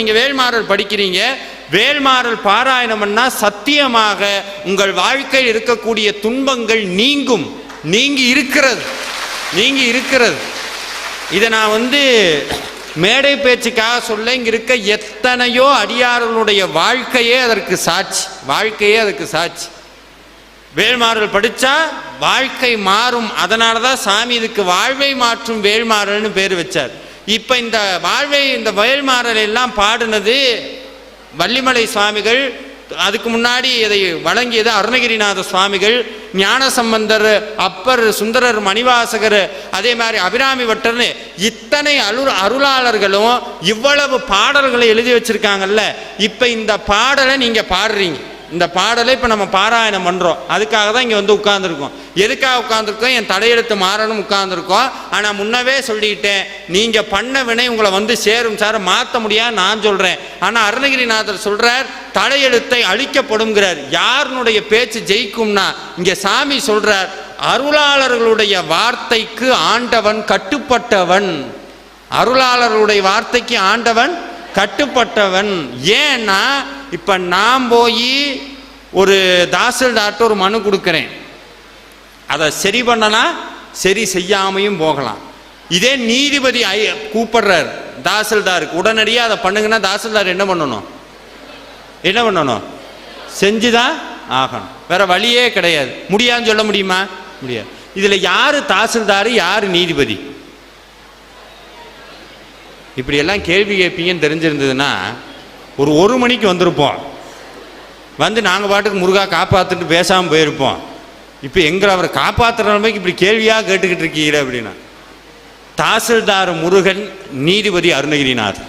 நீங்க வேல்மாறல் படிக்கிறீங்க வேல்மாறல் பாராயணம்னா சத்தியமாக உங்கள் வாழ்க்கையில் இருக்கக்கூடிய துன்பங்கள் நீங்கும். நீங்கி இருக்கிறது. நீங்கி இருக்கிறது. இதை நான் வந்து மேடை பேச்சுக்காக சொல்ல இங்க இருக்க எத்தனையோ அடியார்களுடைய வாழ்க்கையே அதற்கு சாட்சி. வாழ்க்கையே அதற்கு சாட்சி. வேல்மாறல் படிச்சா வாழ்க்கை மாறும். அதனால தான் சாமி இதுக்கு வாழ்வை மாற்றும் வேல்மாறல்னு பேர் வச்சார். இப்போ இந்த வாழ்வை இந்த வயல்மாறல் எல்லாம் பாடினது வள்ளிமலை சுவாமிகள். அதுக்கு முன்னாடி இதை வழங்கியது அருணகிரிநாத சுவாமிகள் ஞானசம்பந்தர் அப்பர் சுந்தரர் மணிவாசகர் அதே மாதிரி அபிராமி வட்டர்னு இத்தனை அரு அருளாளர்களும் இவ்வளவு பாடல்களை எழுதி வச்சிருக்காங்கல்ல. இப்போ இந்த பாடலை நீங்கள் பாடுறீங்க. இந்த பாடலை இப்போ நம்ம பாராயணம் பண்ணுறோம் அதுக்காக தான் இங்கே வந்து உட்காந்துருக்கோம் எதுக்காக உட்காந்துருக்கோம் என் தலையெழுத்து மாறணும் உட்காந்துருக்கோம் ஆனால் முன்னவே சொல்லிக்கிட்டேன் நீங்கள் பண்ண வினை உங்களை வந்து சேரும் சார். மாற்ற முடியாது நான் சொல்கிறேன் ஆனால் அருணகிரிநாதர் சொல்கிறார் தலையெழுத்தை அழிக்கப்படுங்கிறார் யாருனுடைய பேச்சு ஜெயிக்கும்னா இங்கே சாமி சொல்கிறார் அருளாளர்களுடைய வார்த்தைக்கு ஆண்டவன் கட்டுப்பட்டவன். அருளாளர்களுடைய வார்த்தைக்கு ஆண்டவன் கட்டுப்பட்டவன். ஏன்னா இப்போ நான் போய் ஒரு தாசில்தார்ட்ட ஒரு மனு கொடுக்குறேன். அதை சரி பண்ணலாம் சரி செய்யாமையும் போகலாம். இதே நீதிபதி ஐ கூப்பிடுறார் தாசில்தாருக்கு. உடனடியாக அதை பண்ணுங்கன்னா தாசில்தார் என்ன பண்ணணும்? என்ன பண்ணணும்? செஞ்சுதான் ஆகணும். வேற வழியே கிடையாது. முடியாதுன்னு சொல்ல முடியுமா? முடியாது. இதில் யார் தாசில்தார் யார் நீதிபதி? இப்படியெல்லாம் கேள்வி கேட்பீங்கன்னு தெரிஞ்சிருந்ததுன்னா ஒரு ஒரு மணிக்கு வந்திருப்போம். வந்து நாங்கள் பாட்டுக்கு முருகா காப்பாற்றிட்டு பேசாமல் போயிருப்போம். இப்போ எங்களை அவரை காப்பாற்றுற நிலைமைக்கு இப்படி கேள்வியாக கேட்டுக்கிட்டு இருக்கீங்க அப்படின்னா தாசில்தார் முருகன் நீதிபதி அருணகிரிநாதர்.